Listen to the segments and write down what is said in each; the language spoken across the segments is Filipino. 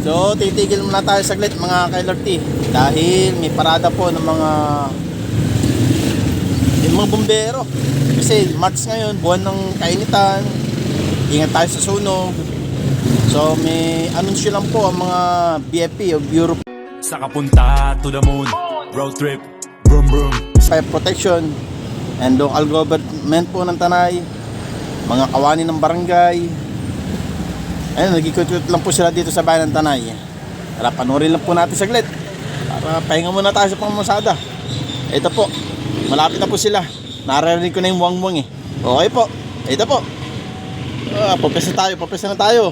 So, titigil muna tayo saglit mga ka-LRT dahil may parada po ng mga yung mga bumbero. Kasi March ngayon, buwan ng kainitan. Ingat tayo sa sunog. So, may anunsyo lang po ang mga BFP o Bureau Sa kapunta to the moon Road trip Vroom vroom Fire Protection and local government po ng Tanay. Mga kawani ng barangay. Ayun, nagikot-ikot lang po sila dito sa bayan ng Tanay. Tara, panoorin lang po natin saglit. Para pahinga muna tayo sa pangmasada. Ito po, malapit na po sila. Naririnig ko na yung wang-wang eh. Okay po, ito po. Ah, papesa tayo, papesa na tayo.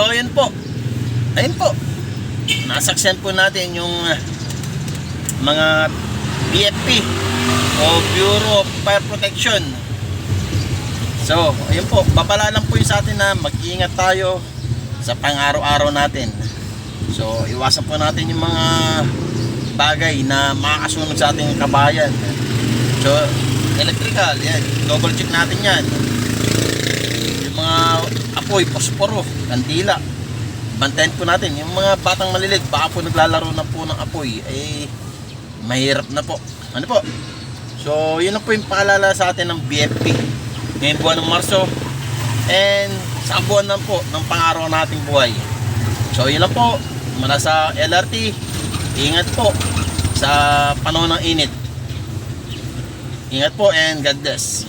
So, ayun po. Ayun po. Nasaksiyan po natin yung ah, mga BFP o Bureau of Fire Protection. So, ayun po. Babala lang po yung sa atin na mag-iingat tayo sa pang-araw-araw natin. So, iwasan po natin yung mga bagay na makakasunod sa ating kabayan. So, electrical, yan. Double check natin yan yung mga apoy, posporo, kandila. Bantayan po natin. Yung mga batang malilit, baka po naglalaro na po ng apoy, eh, mahirap na po. Ano po? So, yun na po yung paalala sa atin ng BFP. Ngayon buwan ng Marso. And sa buwan na po ng pangaraw nating buhay. So, yun lang po. Mula sa LRT, ingat po sa panahon ng init. Ingat po and God bless.